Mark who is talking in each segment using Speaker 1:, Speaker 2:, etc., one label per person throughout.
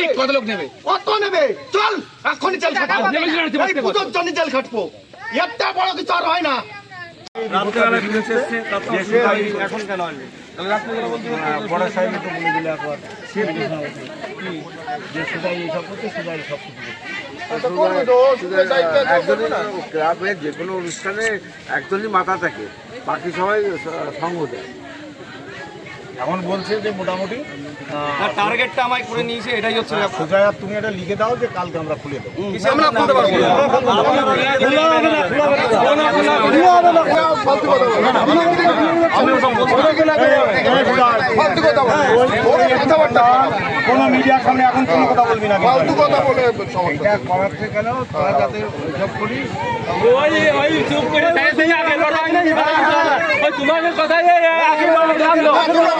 Speaker 1: ঠিক কত লোক নেবে
Speaker 2: কত নেবে চল এখনই জেল খাটবো এই পুজোর জন্য জেল খাটবো একটা বড় কিছু আর হয় না
Speaker 3: বড় সাহেব একটু বলে দিলে একবার যে সেটাই এইসব করছে সেটাই সব কিছু
Speaker 4: ক্লাবের যে কোনো অনুষ্ঠানে একজনই মাথা থাকে বাকি সবাই সঙ্গ দেয়
Speaker 3: এখন বলছে যে মোটামুটি
Speaker 5: টার্গেটটা আমায় করে নিয়েছে এটাই হচ্ছে
Speaker 3: সুজয়া তুমি এটা লিখে দাও যে কালকে আমরা খুলে দেবো
Speaker 5: আমরা খুলতে পারব
Speaker 3: কোনো মিডিয়ার সামনে এখন কোনো কথা বলবি না
Speaker 2: ফালতু কথা বলে
Speaker 3: এটা করাতে গেল তোরা যাতে ওইসব করিস
Speaker 1: ওই ওই চুপ করে কথাই আগে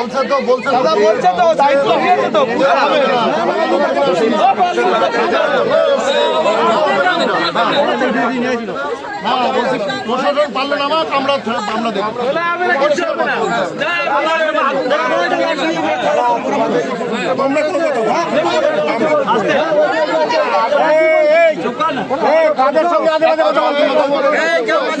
Speaker 2: বলছে তো বলছে তো। বলছে তো দায়িত্ব নিয়েছে তো। না বলছি প্রশাসন পারলে না আমার আমরা আমরা দেখব তোমরা কোনো কথা কাদের সঙ্গে কথা বলতে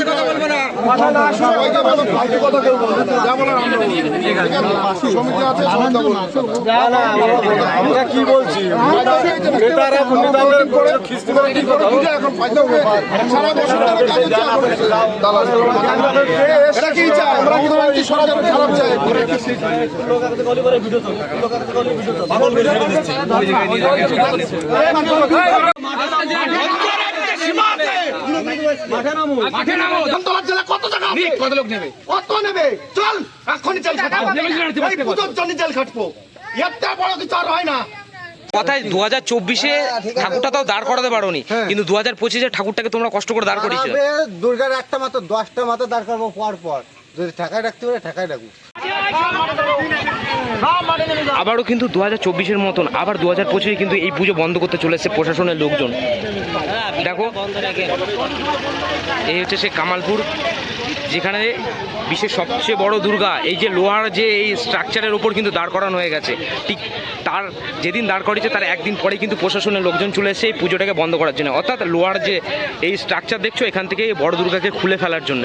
Speaker 2: আমরা
Speaker 3: কি বলছি নেতারা নেতাদের করে খিস্তি করে কি কথা
Speaker 2: এখন সারা বছর কি চায়? আমরা কি সরকার খারাপ চায়?
Speaker 1: মাঠে নামো।
Speaker 2: ধনতলার জেলা কত টাকা আছে?
Speaker 1: কত লোক নেবে?
Speaker 2: কত নেবে? চল এখনই জেল খাটবো।
Speaker 1: নেবে না, নেবে না,
Speaker 2: এই পুজোর জন্য জেল খাটবো। একটা বড় কিছু আর হয় না।
Speaker 6: কথায় দু হাজার চব্বিশে ঠাকুরটা তাও দাঁড় করাতে পারোনি কিন্তু দু হাজার পঁচিশে ঠাকুরটাকে তোমরা কষ্ট করে দাঁড় করিয়েছো।
Speaker 7: দুর্গার একটা মাত্র দশটা মাত্র দাঁড় করব পর পর যদি ঠেকায় রাখতে পারে ঠেকায় রাখব
Speaker 6: আবারও কিন্তু দু হাজার চব্বিশের মতন, আবার দু হাজার পঁচিশে কিন্তু এই পুজো বন্ধ করতে চলেছে প্রশাসনের লোকজন। দেখো, এই হচ্ছে সে কামালপুর, যেখানে বিশ্বের সবচেয়ে বড় দুর্গা, এই যে লোহার যে এই স্ট্রাকচারের ওপর কিন্তু দাঁড় করানো হয়ে গেছে। ঠিক তার যেদিন দাঁড় করিয়েছে, তার একদিন পরে কিন্তু প্রশাসনের লোকজন চলে এসে এই পুজোটাকে বন্ধ করার জন্য। অর্থাৎ লোহার যে এই স্ট্রাকচার দেখছ, এখান থেকে বড় দুর্গাকে খুলে ফেলার জন্য।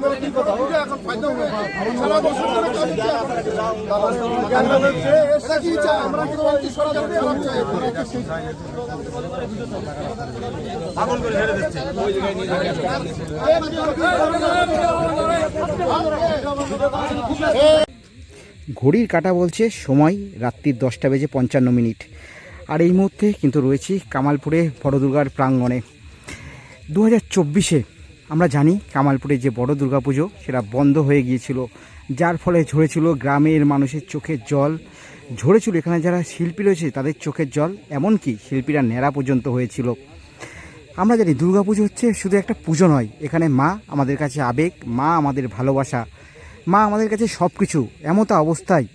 Speaker 8: ঘড়ির কাটা বলছে, সময় রাত্রির দশটা বেজে পঞ্চান্ন মিনিট। আর এই মুহূর্তে কিন্তু রয়েছি কামালপুরে বড় দুর্গার প্রাঙ্গণে। দু হাজার চব্বিশে আমরা জানি কামালপুরে যে বড় দুর্গাপুজো সেটা বন্ধ হয়ে গিয়েছিল, যার ফলে ঝরেছিল গ্রামের মানুষের চোখের জল। ঝরেছিল এখানে যারা শিল্পী রয়েছে তাদের চোখের জল, এমনকি শিল্পীরা ন্যাড়া পর্যন্ত হয়েছিল। আমরা জানি দুর্গাপুজো হচ্ছে শুধু একটা পুজো নয়, এখানে মা আমাদের কাছে আবেগ, মা আমাদের ভালোবাসা, মা আমাদের কাছে সব কিছু এমতো অবস্থায়।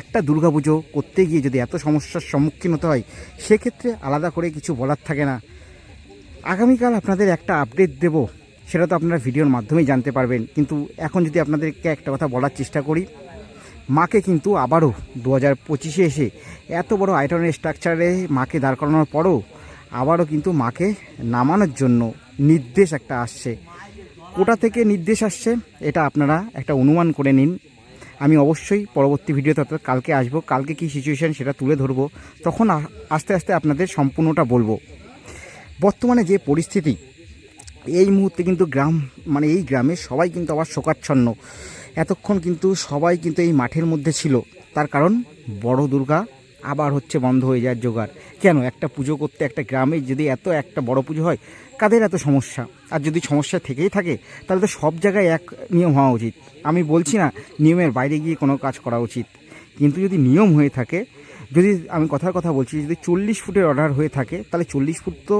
Speaker 8: একটা দুর্গাপুজো করতে গিয়ে যদি এত সমস্যার সম্মুখীন হতে হয়, সেক্ষেত্রে আলাদা করে কিছু বলার থাকে না। আগামীকাল আপনাদের একটা আপডেট দেব, সেটা তো আপনারা ভিডিওর মাধ্যমেই জানতে পারবেন। কিন্তু এখন যদি আপনাদেরকে একটা কথা বলার চেষ্টা করি, মাকে কিন্তু আবারও দু হাজার পঁচিশে এসে এত বড় আইটনের স্ট্রাকচারে মাকে দাঁড় করানোর পরও আবারও কিন্তু মাকে নামানোর জন্য নির্দেশ একটা আসছে। কোটা থেকে নির্দেশ আসছে, এটা আপনারা একটা অনুমান করে নিন। আমি অবশ্যই পরবর্তী ভিডিওতে অর্থাৎ কালকে আসব, কালকে কী সিচুয়েশান সেটা তুলে ধরবো, তখন আস্তে আস্তে আপনাদের সম্পূর্ণটা বলব। বর্তমানে যে পরিস্থিতি, এই মুহূর্তে কিন্তু গ্রাম মানে এই গ্রামে সবাই কিন্তু আবার শোকাচ্ছন্ন। এতক্ষণ কিন্তু সবাই কিন্তু এই মাঠের মধ্যে ছিল। তার কারণ বড় দুর্গা আবার হচ্ছে বন্ধ হয়ে যাওয়ার জোগাড়। কেন? একটা পুজো করতে একটা গ্রামে যদি এত একটা বড় পুজো হয়, কাদের এত সমস্যা? আর যদি সমস্যা থেকেই থাকে, তাহলে তো সব জায়গায় এক নিয়ম হওয়া উচিত। আমি বলছি না, নিয়মের বাইরে গিয়ে কোনো কাজ করা উচিত। কিন্তু যদি নিয়ম হয়ে থাকে যদি আমি কথার কথা বলছি, যদি চল্লিশ ফুটের অর্ডার হয়ে থাকে, তাহলে চল্লিশ ফুট তো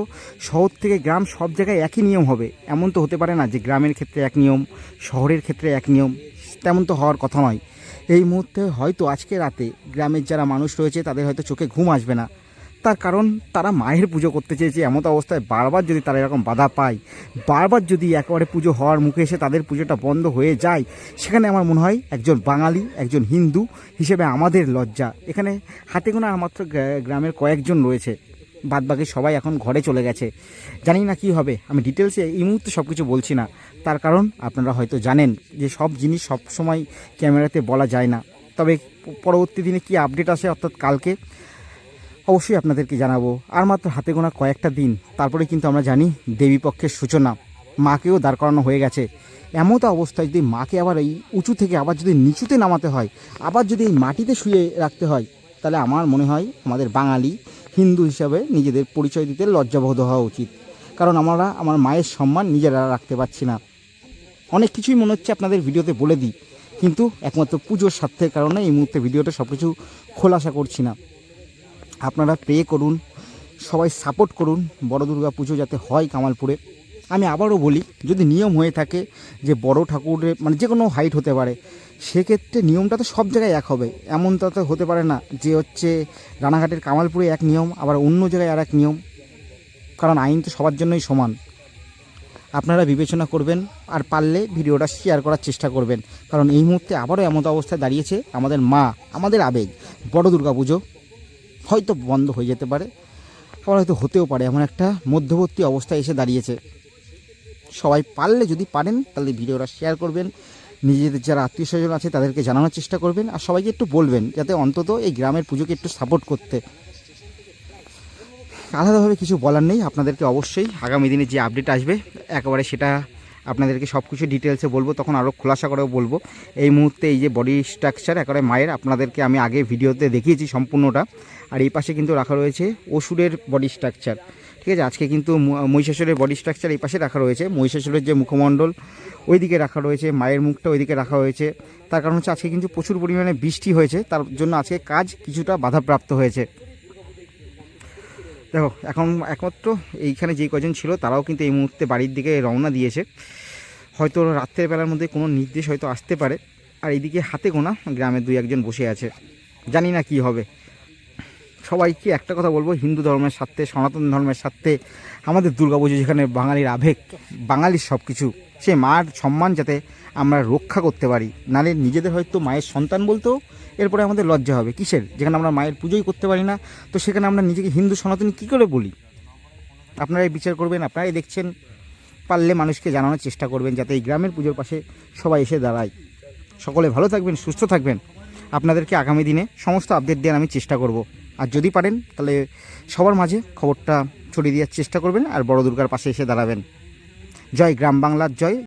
Speaker 8: শহর থেকে গ্রাম সব জায়গায় একই নিয়ম হবে। এমন তো হতে পারে না যে গ্রামের ক্ষেত্রে এক নিয়ম, শহরের ক্ষেত্রে এক নিয়ম, তেমন তো হওয়ার কথা নয়। এই মুহূর্তে হয়তো আজকে রাতে গ্রামের যারা মানুষ রয়েছে, তাদের হয়তো চোখে ঘুম আসবে না। তার কারণ তারা মায়ের পুজো করতে চেয়েছে, এমত অবস্থায় বারবার যদি তারা এরকম বাধা পায়, বারবার যদি একেবারে পুজো হওয়ার মুখে এসে তাদের পুজোটা বন্ধ হয়ে যায়, সেখানে আমার মনে হয় একজন বাঙালি, একজন হিন্দু হিসেবে আমাদের লজ্জা। এখানে হাতে গোনা মাত্র গ্রামের কয়েকজন রয়েছে, বাদবাকি সবাই এখন ঘরে চলে গেছে। জানি না কি হবে, আমি ডিটেলসে এই মুহূর্তে সব কিছু বলছি না। তার কারণ আপনারা হয়তো জানেন যে সব জিনিস সব সময় ক্যামেরাতে বলা যায় না। তবে পরবর্তী দিনে কি আপডেট আসে, অর্থাৎ কালকে অবশ্যই আপনাদেরকে জানাব। আর মাত্র হাতে গোনা কয়েকটা দিন, তারপরে কিন্তু আমরা জানি দেবী পক্ষের সূচনা। মাকেও দাঁড় করানো হয়ে গেছে। এমতো অবস্থায় যদি মাকে আবার এই উঁচু থেকে আবার যদি নিচুতে নামাতে হয়, আবার যদি এই মাটিতে শুয়ে রাখতে হয়, তাহলে আমার মনে হয় আমাদের বাঙালি হিন্দু হিসাবে নিজেদের পরিচয় দিতে লজ্জাবোধ হওয়া উচিত। কারণ আমরা, আমার মায়ের সম্মান নিজেরা রাখতে পারছি না। অনেক কিছুই মনে হচ্ছে আপনাদের ভিডিওতে বলে দিই, কিন্তু একমাত্র পুজোর স্বার্থের কারণে এই মুহূর্তে ভিডিওটা সব কিছু খোলাসা করছি না। আপনারা প্রে করুন, সবাই সাপোর্ট করুন, বড় দুর্গা পুজো যাতে হয় কামালপুরে। আমি আবারও বলি, যদি নিয়ম হয়ে থাকে যে বড় ঠাকুরের মানে যে কোনো হাইট হতে পারে, সেক্ষেত্রে নিয়মটা তো সব জায়গায় এক হবে। এমনটা তো হতে পারে না যে হচ্ছে রানাঘাটের কামালপুরে এক নিয়ম, আবার অন্য জায়গায় আর এক নিয়ম। কারণ আইন তো সবার জন্যই সমান। আপনারা বিবেচনা করবেন আর পারলে ভিডিওটা শেয়ার করার চেষ্টা করবেন। কারণ এই মুহূর্তে আবারও এমন অবস্থায় দাঁড়িয়েছে আমাদের মা, আমাদের আবেগ। বড় দুর্গা পুজো। হয়তো বন্ধ হয়ে যেতে পারে, আবার হয়তো হতেও পারে। এমন একটা মধ্যবর্তী অবস্থায় এসে দাঁড়িয়েছে। সবাই পারলে যদি পারেন, তাহলে ভিডিওটা শেয়ার করবেন। নিজেদের যারা আত্মীয় স্বজন আছে, তাদেরকে জানানোর চেষ্টা করবেন। আর সবাইকে একটু বলবেন, যাতে অন্তত এই গ্রামের পুজোকে একটু সাপোর্ট করতে। আলাদাভাবে কিছু বলার নেই, আপনাদেরকে অবশ্যই আগামী দিনে যে আপডেট আসবে, একেবারে সেটা আপনাদেরকে সব কিছু ডিটেলসে বলব, তখন আরও খোলাসা করেও বলব। এই মুহূর্তে এই যে বডি স্ট্রাকচার একেবারে মায়ের, আপনাদেরকে আমি আগে ভিডিওতে দেখিয়েছি সম্পূর্ণটা। আর এই পাশে কিন্তু রাখা রয়েছে অসুরের বডি স্ট্রাকচার ঠিক আছে? আজকে কিন্তু মহিষাসুরের বডি স্ট্রাকচার এই পাশে রাখা রয়েছে। মহিষাসুরের যে মুখমণ্ডল, ওইদিকে রাখা রয়েছে। মায়ের মুখটা ওইদিকে রাখা হয়েছে। তার কারণ হচ্ছে আজকে কিন্তু প্রচুর পরিমাণে বৃষ্টি হয়েছে। তার জন্য আজকে কাজ কিছুটা বাধাপ্রাপ্ত হয়েছে। দেখো, এখন একমাত্র এইখানে যে কজন ছিল, তারাও কিন্তু এই মুহূর্তে বাড়ির দিকে রওনা দিয়েছে। হয়তো রাত্রের বেলার মধ্যে কোনো নির্দেশ হয়তো আসতে পারে। আর এইদিকে হাতে গোনা গ্রামের দুই একজন বসে আছে। জানি না কি হবে। সবাইকে একটা কথা বলব, হিন্দু ধর্মের স্বার্থে, সনাতন ধর্মের স্বার্থে আমাদের দুর্গাপুজো যেখানে বাঙালির আবেগ, বাঙালির সব কিছু সে মার সম্মান যাতে আমরা রক্ষা করতে পারি। নালে নিজেদের হয়তো মায়ের সন্তান বলতেও এরপরে আমাদের লজ্জা হবে। কিসের? যেখানে আমরা মায়ের পুজোই করতে পারি না, তো সেখানে আমরা নিজেকে হিন্দু সনাতনী কী করে বলি? আপনারাই বিচার করবেন, আপনারাই দেখছেন, পারলে মানুষকে জানানোর চেষ্টা করবেন যাতে এই গ্রামের পুজোর পাশে সবাই এসে দাঁড়ায়। সকলে ভালো থাকবেন, সুস্থ থাকবেন। আপনাদেরকে আগামী দিনে সমস্ত আপডেট দেওয়ার আমি চেষ্টা করব। আর যদি পারেন, তাহলে সবার মাঝে খবরটা ছড়িয়ে দেওয়ার চেষ্টা করবেন আর বড় দুর্গার পাশে এসে দাঁড়াবেন। জয় গ্রাম বাংলার, জয়